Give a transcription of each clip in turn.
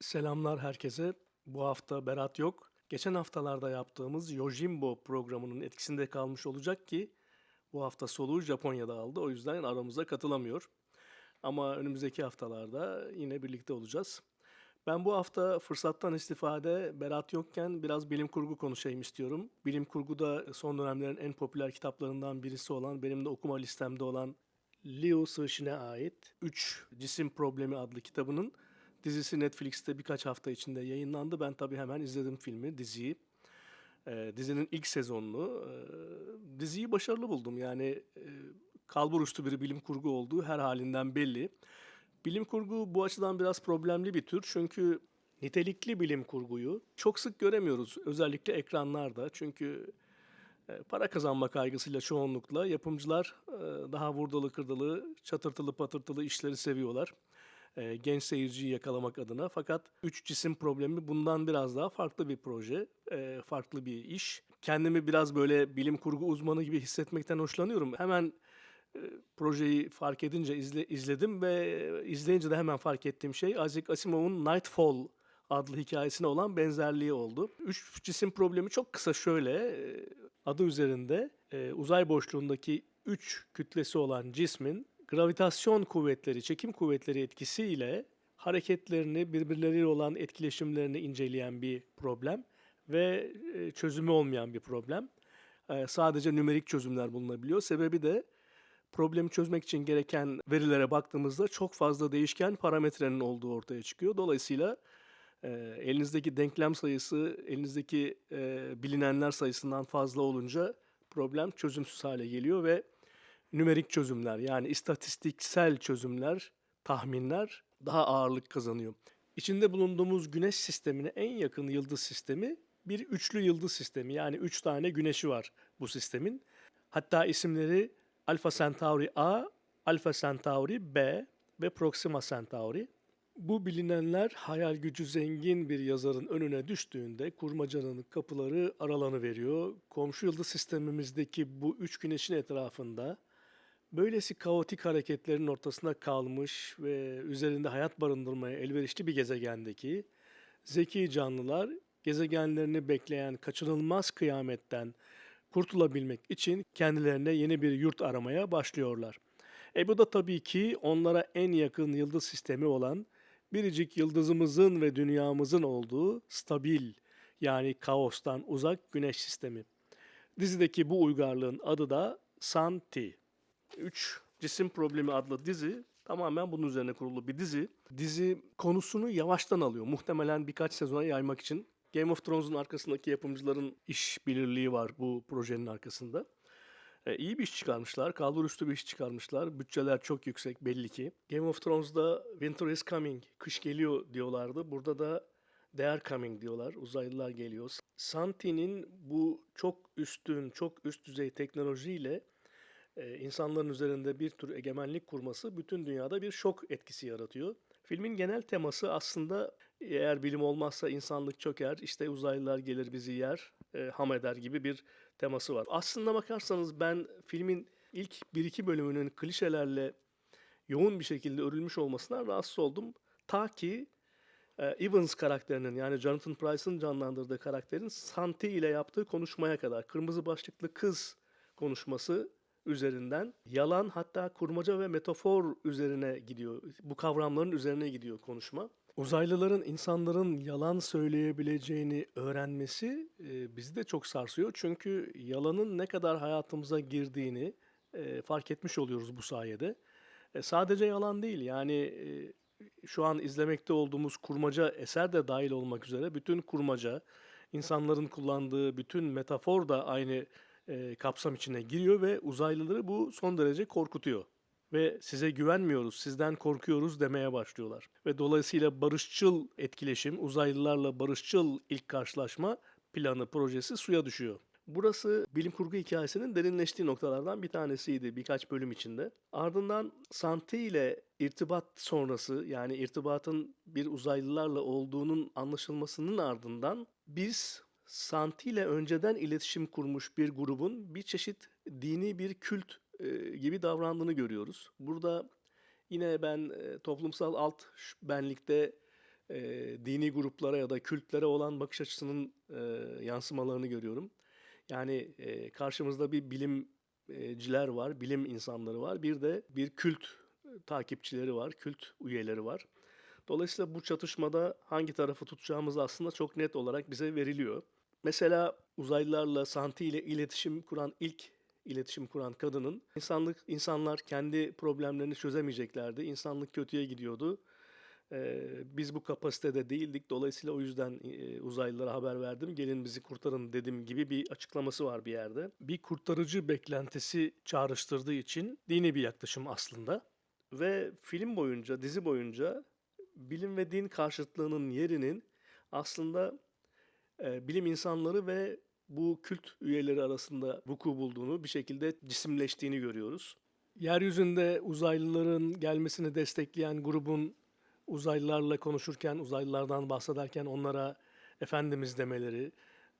Selamlar herkese. Bu hafta Berat yok. Geçen haftalarda yaptığımız Yojimbo programının etkisinde kalmış olacak ki bu hafta soluğu Japonya'da aldı. O yüzden aramıza katılamıyor. Ama önümüzdeki haftalarda yine birlikte olacağız. Ben bu hafta fırsattan istifade Berat yokken biraz bilim kurgu konuşayım istiyorum. Bilim kurgu da son dönemlerin en popüler kitaplarından birisi olan, benim de okuma listemde olan Liu Cixin'e ait 3 Cisim Problemi adlı kitabının dizisi Netflix'te birkaç hafta içinde yayınlandı. Ben tabii hemen izledim filmi, diziyi. Ee, dizinin ilk sezonunu. Ee, diziyi başarılı buldum. Yani e, kalburüstü bir bilim kurgu olduğu her halinden belli. Bilim kurgu bu açıdan biraz problemli bir tür. Çünkü nitelikli bilim kurguyu çok sık göremiyoruz. Özellikle ekranlarda. Çünkü e, para kazanma kaygısıyla çoğunlukla yapımcılar e, daha vurdalı kırdalı, çatırtılı patırtılı işleri seviyorlar. E, genç seyirciyi yakalamak adına. Fakat üç cisim problemi bundan biraz daha farklı bir proje, e, farklı bir iş. Kendimi biraz böyle bilim kurgu uzmanı gibi hissetmekten hoşlanıyorum. Hemen e, projeyi fark edince izle, izledim ve izleyince de hemen fark ettiğim şey Isaac Asimov'un Nightfall adlı hikayesine olan benzerliği oldu. Üç cisim problemi çok kısa şöyle, e, adı üzerinde e, uzay boşluğundaki üç kütlesi olan cismin gravitasyon kuvvetleri, çekim kuvvetleri etkisiyle hareketlerini, birbirleriyle olan etkileşimlerini inceleyen bir problem ve e, çözümü olmayan bir problem. E, sadece nümerik çözümler bulunabiliyor. Sebebi de problemi çözmek için gereken verilere baktığımızda çok fazla değişken parametrenin olduğu ortaya çıkıyor. Dolayısıyla e, elinizdeki denklem sayısı, elinizdeki bilinenler sayısından fazla olunca problem çözümsüz hale geliyor ve nümerik çözümler yani istatistiksel çözümler, tahminler daha ağırlık kazanıyor. İçinde bulunduğumuz güneş sistemine en yakın yıldız sistemi bir üçlü yıldız sistemi. Yani üç tane güneşi var bu sistemin. Hatta isimleri Alpha Centauri A, Alpha Centauri B ve Proxima Centauri. Bu bilinenler hayal gücü zengin bir yazarın önüne düştüğünde kurmacanın kapıları aralanı veriyor. Komşu yıldız sistemimizdeki bu üç güneşin etrafında böylesi kaotik hareketlerin ortasında kalmış ve üzerinde hayat barındırmaya elverişli bir gezegendeki zeki canlılar gezegenlerini bekleyen kaçınılmaz kıyametten kurtulabilmek için kendilerine yeni bir yurt aramaya başlıyorlar. E bu da tabii ki onlara en yakın yıldız sistemi olan biricik yıldızımızın ve dünyamızın olduğu stabil yani kaostan uzak güneş sistemi. Dizideki bu uygarlığın adı da Santi. 3 Cisim Problemi adlı dizi tamamen bunun üzerine kurulu bir dizi. Dizi konusunu yavaştan alıyor. Muhtemelen birkaç sezona yaymak için. Game of Thrones'un arkasındaki yapımcıların iş bilirliği var bu projenin arkasında. E, iyi bir iş çıkarmışlar. Kalburüstü bir iş çıkarmışlar. Bütçeler çok yüksek belli ki. Game of Thrones'da Winter is coming, kış geliyor diyorlardı. Burada da they are coming diyorlar. Uzaylılar geliyor. Santi'nin bu çok üstün, çok üst düzey teknolojiyle e, insanların üzerinde bir tür egemenlik kurması bütün dünyada bir şok etkisi yaratıyor. Filmin genel teması aslında eğer bilim olmazsa insanlık çöker, işte uzaylılar gelir bizi yer, e, ham eder gibi bir teması var. Aslında bakarsanız ben filmin ilk bir iki bölümünün klişelerle yoğun bir şekilde örülmüş olmasından rahatsız oldum. Ta ki e, Evans karakterinin yani Jonathan Price'ın canlandırdığı karakterin Santi ile yaptığı konuşmaya kadar. Kırmızı başlıklı kız konuşması üzerinden yalan hatta kurmaca ve metafor üzerine gidiyor. Bu kavramların üzerine gidiyor konuşma. Uzaylıların insanların yalan söyleyebileceğini öğrenmesi e, bizi de çok sarsıyor. Çünkü yalanın ne kadar hayatımıza girdiğini e, fark etmiş oluyoruz bu sayede. E, sadece yalan değil yani e, şu an izlemekte olduğumuz kurmaca eser de dahil olmak üzere bütün kurmaca, insanların kullandığı bütün metafor da aynı e, kapsam içine giriyor ve uzaylıları bu son derece korkutuyor. Ve size güvenmiyoruz, sizden korkuyoruz demeye başlıyorlar. Ve dolayısıyla barışçıl etkileşim, uzaylılarla barışçıl ilk karşılaşma planı, projesi suya düşüyor. Burası bilim kurgu hikayesinin derinleştiği noktalardan bir tanesiydi birkaç bölüm içinde. Ardından Santi ile irtibat sonrası yani irtibatın bir uzaylılarla olduğunun anlaşılmasının ardından biz Santi ile önceden iletişim kurmuş bir grubun bir çeşit dini bir kült e, gibi davrandığını görüyoruz. Burada yine ben e, toplumsal alt benlikte e, dini gruplara ya da kültlere olan bakış açısının yansımalarını görüyorum. Yani karşımızda bir bilimciler var, bilim insanları var. Bir de bir kült takipçileri var, kült üyeleri var. Dolayısıyla bu çatışmada hangi tarafı tutacağımız aslında çok net olarak bize veriliyor. Mesela uzaylılarla Santi ile iletişim kuran ilk iletişim kuran kadının insanlık insanlar kendi problemlerini çözemeyeceklerdi. İnsanlık kötüye gidiyordu. Ee, biz bu kapasitede değildik. Dolayısıyla o yüzden e, uzaylılara haber verdim. Gelin bizi kurtarın dedim gibi bir açıklaması var bir yerde. Bir kurtarıcı beklentisi çağrıştırdığı için dini bir yaklaşım aslında. Ve film boyunca, dizi boyunca bilim ve din karşıtlığının yerinin aslında e, bilim insanları ve bu kült üyeleri arasında vuku bulduğunu, bir şekilde cisimleştiğini görüyoruz. Yeryüzünde uzaylıların gelmesini destekleyen grubun uzaylılarla konuşurken, uzaylılardan bahsederken onlara efendimiz demeleri,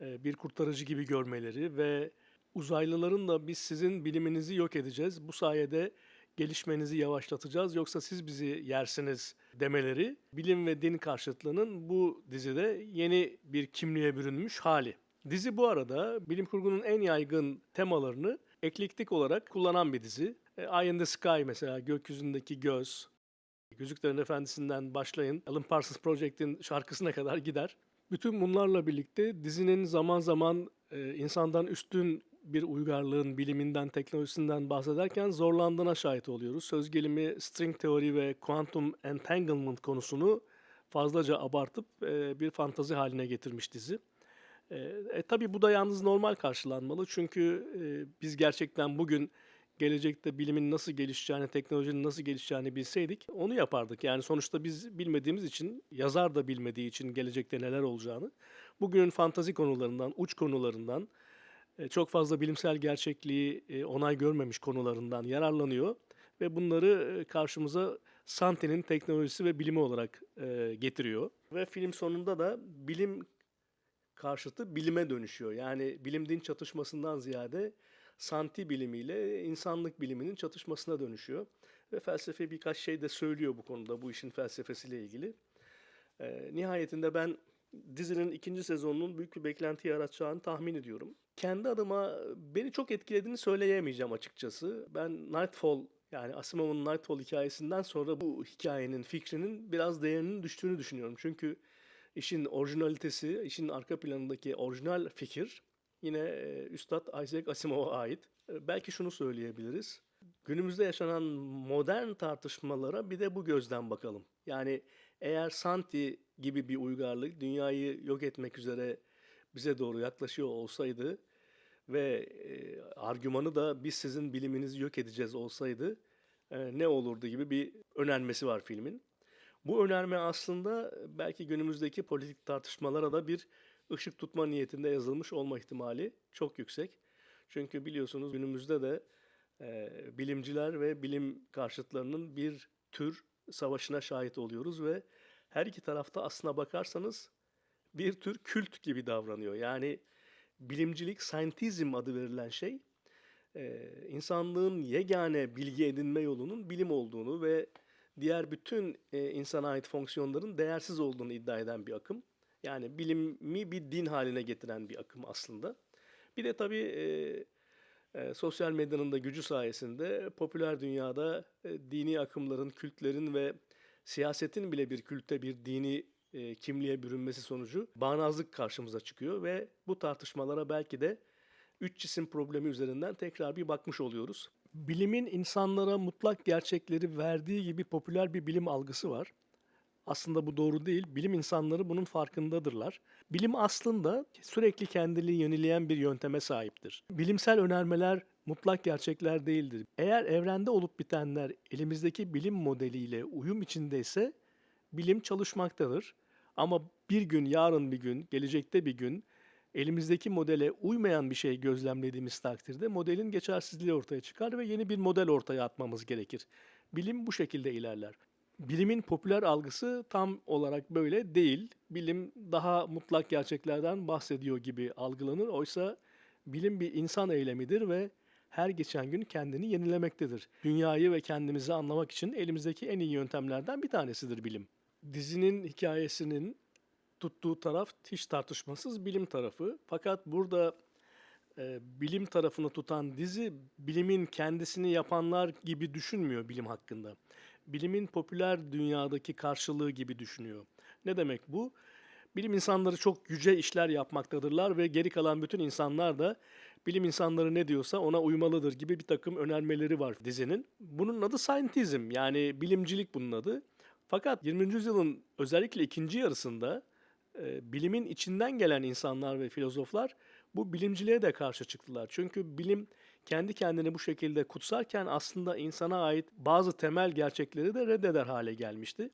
e, bir kurtarıcı gibi görmeleri ve uzaylıların da biz sizin biliminizi yok edeceğiz. Bu sayede gelişmenizi yavaşlatacağız yoksa siz bizi yersiniz demeleri bilim ve din karşıtlığının bu dizide yeni bir kimliğe bürünmüş hali. Dizi bu arada bilim kurgunun en yaygın temalarını eklektik olarak kullanan bir dizi. E, Eye in the Sky mesela gökyüzündeki göz, Yüzüklerin Efendisi'nden başlayın Alan Parsons Project'in şarkısına kadar gider. Bütün bunlarla birlikte dizinin zaman zaman e, insandan üstün bir uygarlığın biliminden, teknolojisinden bahsederken zorlandığına şahit oluyoruz. Söz gelimi string teori ve quantum entanglement konusunu fazlaca abartıp e, bir fantazi haline getirmiş dizi. E, e, tabii bu da yalnız normal karşılanmalı çünkü e, biz gerçekten bugün gelecekte bilimin nasıl gelişeceğini, teknolojinin nasıl gelişeceğini bilseydik onu yapardık. Yani sonuçta biz bilmediğimiz için, yazar da bilmediği için gelecekte neler olacağını, bugünün fantazi konularından, uç konularından, çok fazla bilimsel gerçekliği e, onay görmemiş konularından yararlanıyor ve bunları e, karşımıza Sante'nin teknolojisi ve bilimi olarak e, getiriyor. Ve film sonunda da bilim karşıtı bilime dönüşüyor. Yani bilim din çatışmasından ziyade Santi bilimiyle insanlık biliminin çatışmasına dönüşüyor. Ve felsefe birkaç şey de söylüyor bu konuda, bu işin felsefesiyle ilgili. E, nihayetinde ben dizinin ikinci sezonunun büyük bir beklenti yaratacağını tahmin ediyorum. Kendi adıma beni çok etkilediğini söyleyemeyeceğim açıkçası. Ben Nightfall yani Asimov'un Nightfall hikayesinden sonra bu hikayenin, fikrinin biraz değerinin düştüğünü düşünüyorum. Çünkü işin orijinalitesi, işin arka planındaki orijinal fikir yine Üstad Isaac Asimov'a ait. Belki şunu söyleyebiliriz. Günümüzde yaşanan modern tartışmalara bir de bu gözden bakalım. Yani eğer Santi gibi bir uygarlık dünyayı yok etmek üzere bize doğru yaklaşıyor olsaydı ve e, argümanı da biz sizin biliminizi yok edeceğiz olsaydı e, ne olurdu gibi bir önermesi var filmin. Bu önerme aslında belki günümüzdeki politik tartışmalara da bir ışık tutma niyetinde yazılmış olma ihtimali çok yüksek. Çünkü biliyorsunuz günümüzde de e, bilimciler ve bilim karşıtlarının bir tür savaşına şahit oluyoruz ve her iki tarafta aslına bakarsanız bir tür kült gibi davranıyor. Yani bilimcilik, scientism adı verilen şey e, insanlığın yegane bilgi edinme yolunun bilim olduğunu ve diğer bütün e, insana ait fonksiyonların değersiz olduğunu iddia eden bir akım. Yani bilimi bir din haline getiren bir akım aslında. Bir de tabii e, e, sosyal medyanın da gücü sayesinde popüler dünyada e, dini akımların, kültlerin ve siyasetin bile bir külte, bir dini e, kimliğe bürünmesi sonucu bağnazlık karşımıza çıkıyor ve bu tartışmalara belki de üç cisim problemi üzerinden tekrar bir bakmış oluyoruz. Bilimin insanlara mutlak gerçekleri verdiği gibi popüler bir bilim algısı var. Aslında bu doğru değil. Bilim insanları bunun farkındadırlar. Bilim aslında sürekli kendini yenileyen bir yönteme sahiptir. Bilimsel önermeler mutlak gerçekler değildir. Eğer evrende olup bitenler elimizdeki bilim modeliyle uyum içindeyse bilim çalışmaktadır. Ama bir gün, yarın bir gün, gelecekte bir gün elimizdeki modele uymayan bir şey gözlemlediğimiz takdirde modelin geçersizliği ortaya çıkar ve yeni bir model ortaya atmamız gerekir. Bilim bu şekilde ilerler. Bilimin popüler algısı tam olarak böyle değil. Bilim daha mutlak gerçeklerden bahsediyor gibi algılanır. Oysa bilim bir insan eylemidir ve her geçen gün kendini yenilemektedir. Dünyayı ve kendimizi anlamak için elimizdeki en iyi yöntemlerden bir tanesidir bilim. Dizinin hikayesinin tuttuğu taraf hiç tartışmasız bilim tarafı. Fakat burada e, bilim tarafını tutan dizi bilimin kendisini yapanlar gibi düşünmüyor bilim hakkında. Bilimin popüler dünyadaki karşılığı gibi düşünüyor. Ne demek bu? Bilim insanları çok yüce işler yapmaktadırlar ve geri kalan bütün insanlar da bilim insanları ne diyorsa ona uymalıdır gibi bir takım önermeleri var dizinin. Bunun adı scientism yani bilimcilik bunun adı. Fakat 20. yüzyılın özellikle ikinci yarısında e, bilimin içinden gelen insanlar ve filozoflar bu bilimciliğe de karşı çıktılar. Çünkü bilim kendi kendini bu şekilde kutsarken aslında insana ait bazı temel gerçekleri de reddeder hale gelmişti.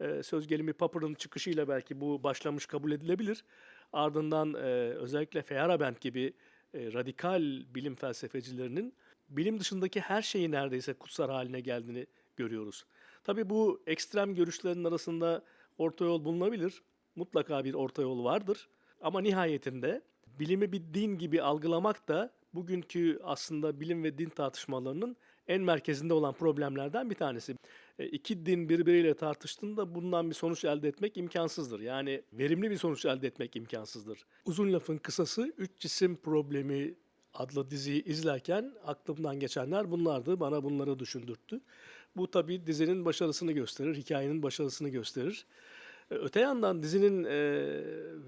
E, söz gelimi Popper'ın çıkışıyla belki bu başlamış kabul edilebilir. Ardından e, özellikle Feyerabend gibi e, radikal bilim felsefecilerinin bilim dışındaki her şeyi neredeyse kutsar haline geldiğini görüyoruz. Tabii bu ekstrem görüşlerin arasında orta yol bulunabilir. Mutlaka bir orta yol vardır. Ama nihayetinde bilimi bir din gibi algılamak da bugünkü aslında bilim ve din tartışmalarının en merkezinde olan problemlerden bir tanesi. E, iki din birbiriyle tartıştığında bundan bir sonuç elde etmek imkansızdır. Yani verimli bir sonuç elde etmek imkansızdır. Uzun lafın kısası üç cisim problemi adlı diziyi izlerken aklımdan geçenler bunlardı. Bana bunları düşündürttü. Bu tabii dizinin başarısını gösterir, hikayenin başarısını gösterir. E, Öte yandan dizinin e,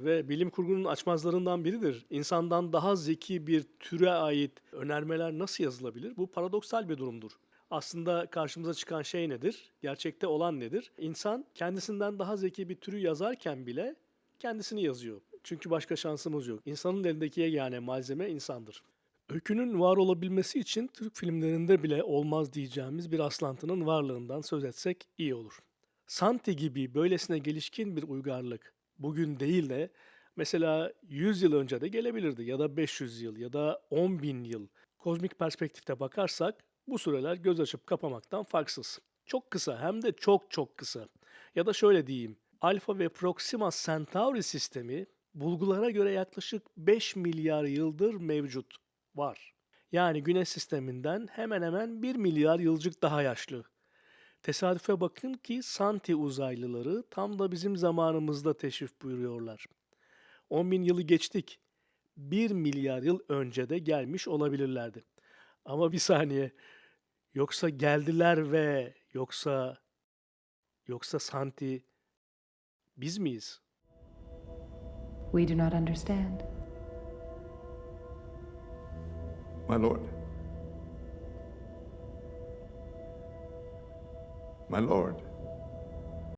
ve bilim kurgunun açmazlarından biridir. İnsandan daha zeki bir türe ait önermeler nasıl yazılabilir? Bu paradoksal bir durumdur. Aslında karşımıza çıkan şey nedir? Gerçekte olan nedir? İnsan kendisinden daha zeki bir türü yazarken bile kendisini yazıyor. Çünkü başka şansımız yok. İnsanın elindeki yegane malzeme insandır. Öykünün var olabilmesi için Türk filmlerinde bile olmaz diyeceğimiz bir aslantının varlığından söz etsek iyi olur. Santi gibi böylesine gelişkin bir uygarlık bugün değil de mesela 100 yıl önce de gelebilirdi ya da 500 yıl ya da 10 bin yıl. Kozmik perspektifte bakarsak bu süreler göz açıp kapamaktan farksız. Çok kısa hem de çok çok kısa. Ya da şöyle diyeyim. Alpha ve Proxima Centauri sistemi bulgulara göre yaklaşık 5 milyar yıldır mevcut var. Yani Güneş sisteminden hemen hemen 1 milyar yılcık daha yaşlı. Tesadüfe bakın ki Santi uzaylıları tam da bizim zamanımızda teşrif buyuruyorlar. 10 bin yılı geçtik. 1 milyar yıl önce de gelmiş olabilirlerdi. Ama bir saniye. Yoksa geldiler ve yoksa yoksa Santi biz miyiz? We do not understand. My lord. My lord.